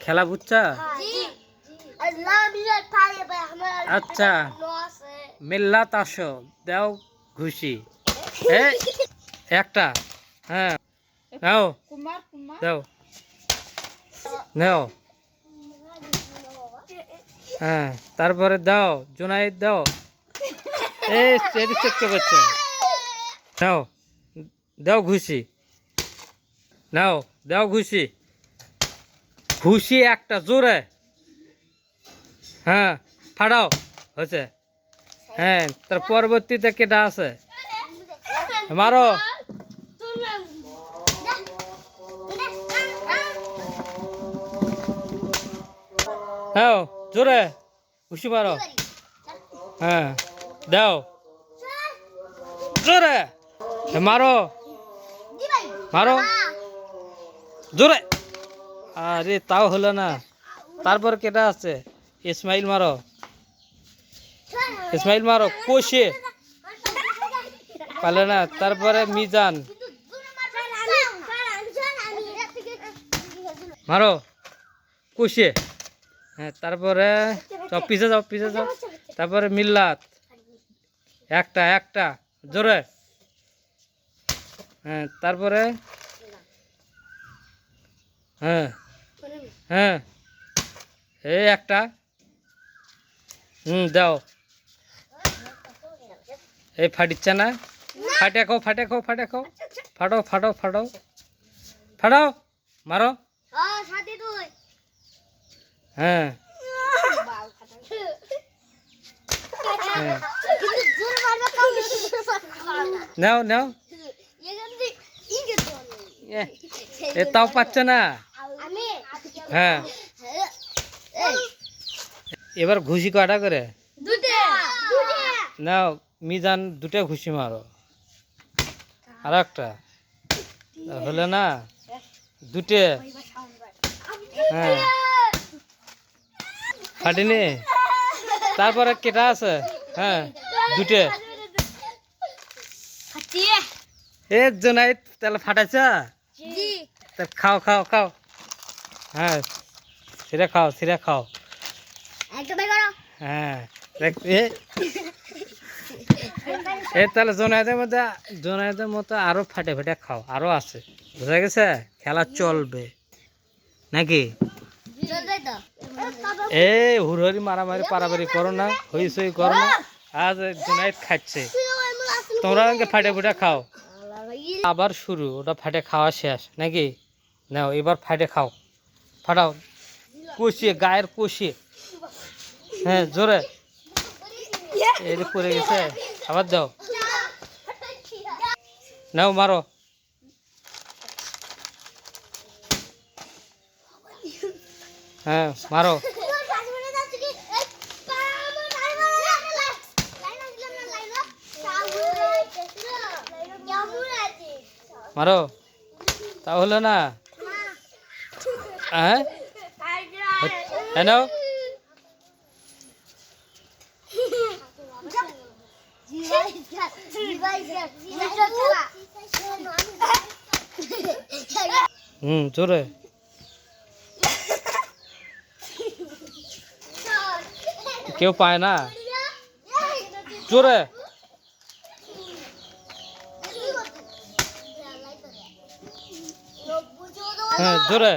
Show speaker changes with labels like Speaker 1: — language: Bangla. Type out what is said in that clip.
Speaker 1: খেলা বুঝছা?
Speaker 2: আচ্ছা।
Speaker 1: মেল্লা আসো দাও ঘুষি। এ, একটা হ্যাঁ নাও, দাও হ্যাঁ তারপরে দাও জোনাইদ দাও। এই চেক করছে। নাও, দাও ঘুষি। নাও, দাও ঘুষি। ঘুষি একটা জোরে। হ্যাঁ ফাড়াও হয়েছে। হ্যাঁ তার পরবর্তীতে কেটা আছে? মারো। হ্যাঁ জোরে ঘুষি মারো। হ্যাঁ দাও। জোরে, মারো। মারো। জোরে। আরে তাও হলো না। তারপর কেটা আছে? ইসমাইল মারো। ইসমাইল মারো, কোষে। পালে না, তারপরে মিজান। মারো, কোষে। হ্যাঁ তারপরে সব পিছে যাও পিছে যাও। তারপরে মিল্লাত। একটা একটা, জোরে। হ্যাঁ তারপরে হ্যাঁ। হ্যাঁ। এই একটা। হুম দাও। এই ফাটিচ্ছে না? ফাটে খাও ফাটে খাও ফাটে খাও। ফাটো ফাটো ফাটো ফাটাও মারো। হ্যাঁ। হ্যাঁ। নাও নাও। এ, এ তাও পাচ্ছে না। হ্যাঁ। এবার ঘুষি কাটা করে? নাও মিজান দুটা ঘুষি মারো। আর একটা। হলে না? দুটে। হ্যাঁ। ফাটিনি? তারপরে কেটা আছে? হ্যাঁ দুটে। এ জোনাই তাহলে ফাটাইছ? খাও খাও খাও। হ্যাঁ সেটা খাও সেটা খাও। হ্যাঁ দেখ- এ। এ তাহলে জোনাইদের মধ্যে জোনাইদের মতো আরও ফাটে ফাটে খাও আরও আছে। বুঝা গেছে? খেলা চলবে। নাকি? এ হুড়হরি মারামারি পারাবারি করো না হই সই করো না। আজ জোনাইদ খাচ্ছে। তোমরা ফাটে ফুটে খাও। আবার শুরু ওটা ফাটে খাওয়া শেষ। নাকি? নাও এবার ফাটে খাও। ফাটাও। কষিয়ে, গায়ের কষিয়ে। হ্যাঁ জোরে। এই পড়ে গেছে, আবার দাও। নাও, মারো। হ্যাঁ মারো। মারো। তা হলো না। হ্যাঁ? হ্যাঁ হুম জোরে কেউ পায় না? জোরে হ্যাঁ জোরে